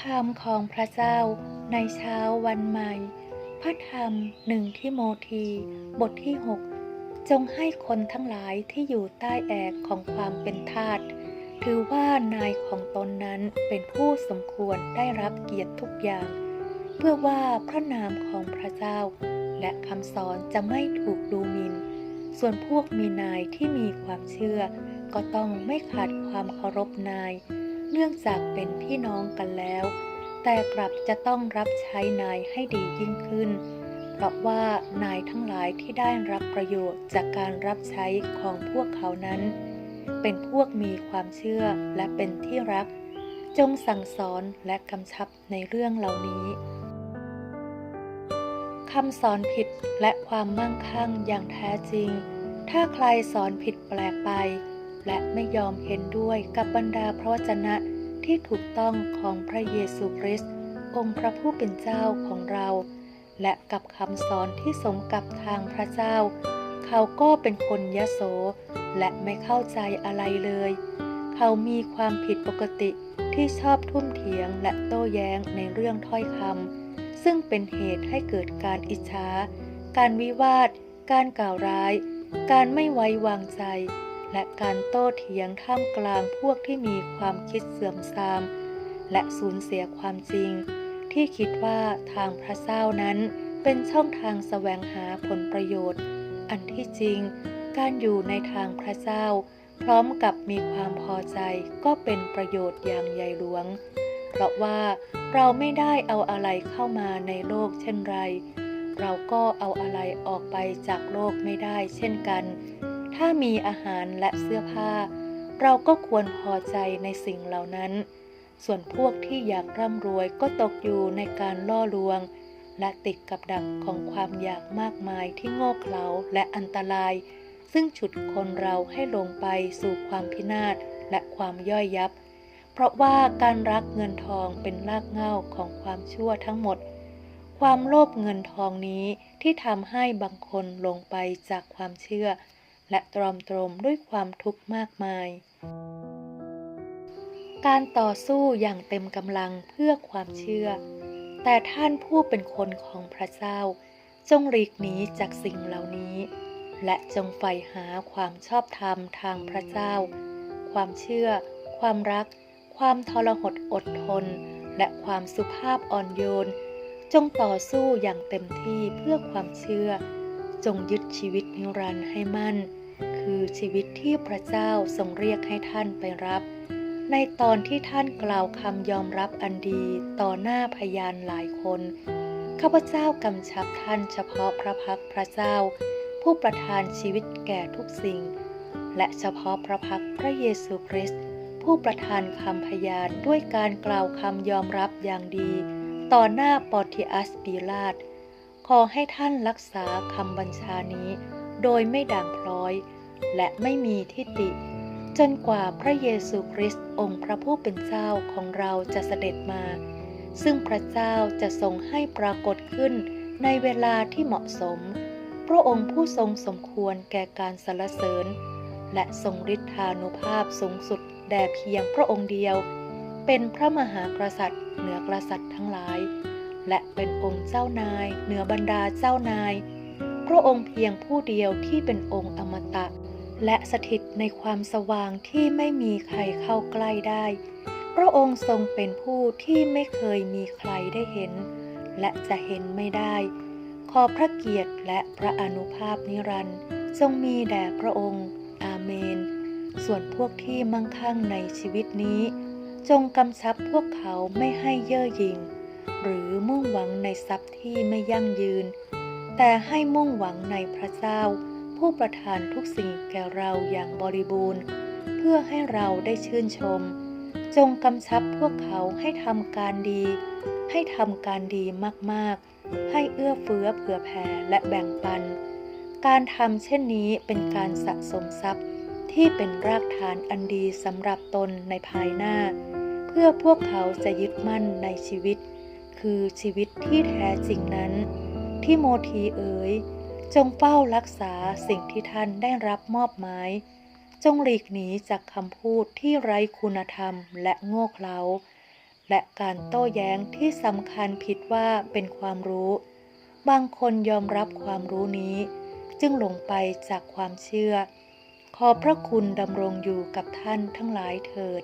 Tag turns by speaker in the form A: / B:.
A: คำของพระเจ้าในเช้าวันใหม่ พระธรรมหนึ่งที่โมธีบทที่ 6 จงให้คนทั้งหลายที่อยู่ใต้แอกของความเป็นทาสถือว่านายของตนนั้นเป็นผู้สมควรได้รับเกียรติทุกอย่าง เพื่อว่าพระนามของพระเจ้า และคำสอนจะไม่ถูกดูหมิน่น ส่วนพวกมีนายที่มีความเชื่อ ก็ต้องไม่ขาดความเคารพนาย เนื่องจากเป็นพี่น้องกันแล้ว แต่กลับจะต้องรับใช้นายให้ดียิ่งขึ้น เพราะว่านายทั้งหลายที่ได้รับประโยชน์จากการรับใช้ของพวกเขานั้น เป็นพวกมีความเชื่อและเป็นที่รัก จงสั่งสอนและกำชับในเรื่องเหล่านี้คำสอนผิดและความมั่งคั่งอย่างแท้จริง ถ้าใครสอนผิดแปลกไป และไม่ยอมเห็นด้วยกับบรรดาพระวจนะที่ถูกต้องของพระเยซูคริสต์องค์พระผู้เป็นเจ้าของเรา และกับคำสอนที่สมกับทางพระเจ้า เขาก็เป็นคนยโส และไม่เข้าใจอะไรเลย เขามีความผิดปกติที่ชอบทุ่มเถียงและโต้แย้งในเรื่องถ้อยคำซึ่งเป็นเหตุให้เกิดการอิจฉา การวิวาท การกล่าวร้าย การไม่ไว้วางใจ และการโต้เถียงท่ามกลางพวกที่มีความคิดเสื่อมทราม และสูญเสียความจริง ที่คิดว่าทางพระเจ้านั้นเป็นช่องทางแสวงหาผลประโยชน์ อันที่จริง การอยู่ในทางพระเจ้า พร้อมกับมีความพอใจก็เป็นประโยชน์อย่างใหญ่หลวง เพราะว่าเราไม่ได้เอาอะไรเข้ามาในโลกเช่นไร เราก็เอาอะไรออกไปจากโลกไม่ได้เช่นกัน ถ้ามีอาหารและเสื้อผ้า เราก็ควรพอใจในสิ่งเหล่านั้น ส่วนพวกที่อยากร่ำรวยก็ตกอยู่ในการล่อลวง และติดกับดักของความอยากมากมายที่โง่เขลาและอันตราย ซึ่งฉุดคนเราให้ลงไปสู่ความพินาศและความย่อยยับ เพราะว่าการรักเงินทองเป็นรากเหง้าของความชั่วทั้งหมดความโลภเงินทองนี้ที่ทำให้บางคนลงไปจากความเชื่อ และตรอมตรมด้วยความทุกข์มากมาย การต่อสู้อย่างเต็มกำลังเพื่อความเชื่อ แต่ท่านผู้เป็นคนของพระเจ้า จงหลีกหนีจากสิ่งเหล่านี้ และจงใฝ่หาความชอบธรรมทางพระเจ้า ความเชื่อ ความรัก ความทรหดอดทน และความสุภาพอ่อนโยนจงต่อสู้อย่างเต็มที่เพื่อความเชื่อ จงยึดชีวิตนิรันดร์ให้มั่น คือชีวิตที่พระเจ้าทรงเรียกให้ท่านไปรับ ในตอนที่ท่านกล่าวคำยอมรับอันดีต่อหน้าพยานหลายคนข้าพเจ้ากำชับท่านเฉพาะพระพักพระเจ้า ผู้ประทานชีวิตแก่ทุกสิ่ง และเฉพาะพระพักพระเยซูคริสต์ผู้ประทานคำพยานด้วยการกล่าวคำยอมรับอย่างดี ต่อหน้าปอติอัสปีลาตขอให้ท่านรักษาคำบัญชานี้ โดยไม่ด่างพร้อย และไม่มีทิฏฐิจนกว่าพระเยซูคริสต์องค์พระผู้เป็นเจ้าของเราจะเสด็จมา ซึ่งพระเจ้าจะทรงให้ปรากฏขึ้นในเวลาที่เหมาะสม พระองค์ผู้ทรงสมควรแก่การสรรเสริญ และทรงฤทธานุภาพสูงสุดแด่เพียงพระองค์เดียว เป็นพระมหากษัตริย์ เหนือกษัตริย์ทั้งหลาย และเป็นองค์เจ้านาย เหนือบรรดาเจ้านาย พระองค์เพียงผู้เดียวที่เป็นองค์อมตะ และสถิตในความสว่างที่ไม่มีใครเข้าใกล้ได้ พระองค์ทรงเป็นผู้ที่ไม่เคยมีใครได้เห็น และจะเห็นไม่ได้ ขอพระเกียรติและพระอนุภาพนิรันดร์จงมีแด่พระองค์ อาเมน ส่วนพวกที่มั่งคั่งในชีวิตนี้ จงกำชับพวกเขาไม่ให้เย่อหยิ่ง หรือมุ่งหวังในทรัพย์ที่ไม่ยั่งยืน แต่ให้มุ่งหวังในพระเจ้า ผู้ประทานทุกสิ่งแก่เราอย่างบริบูรณ์ เพื่อให้เราได้ชื่นชม จงกำชับพวกเขาให้ทำการดี ให้ทำการดีมากๆ ให้เอื้อเฟื้อเผื่อแผ่และแบ่งปัน การทำเช่นนี้เป็นการสะสมทรัพย์ที่เป็นรากฐานอันดีสำหรับตนในภายหน้า เพื่อพวกเขาจะยึดมั่นในชีวิต คือชีวิตที่แท้จริงนั้น ที่โมทีเอ๋ย จงเฝ้ารักษาสิ่งที่ท่านได้รับมอบหมาย จงหลีกหนีจากคำพูดที่ไร้คุณธรรมและโง่เขลา และการโต้แย้งที่สำคัญผิดว่าเป็นความรู้ บางคนยอมรับความรู้นี้ จึงหลงไปจากความเชื่อ ขอพระคุณดำรงอยู่กับท่านทั้งหลายเถิด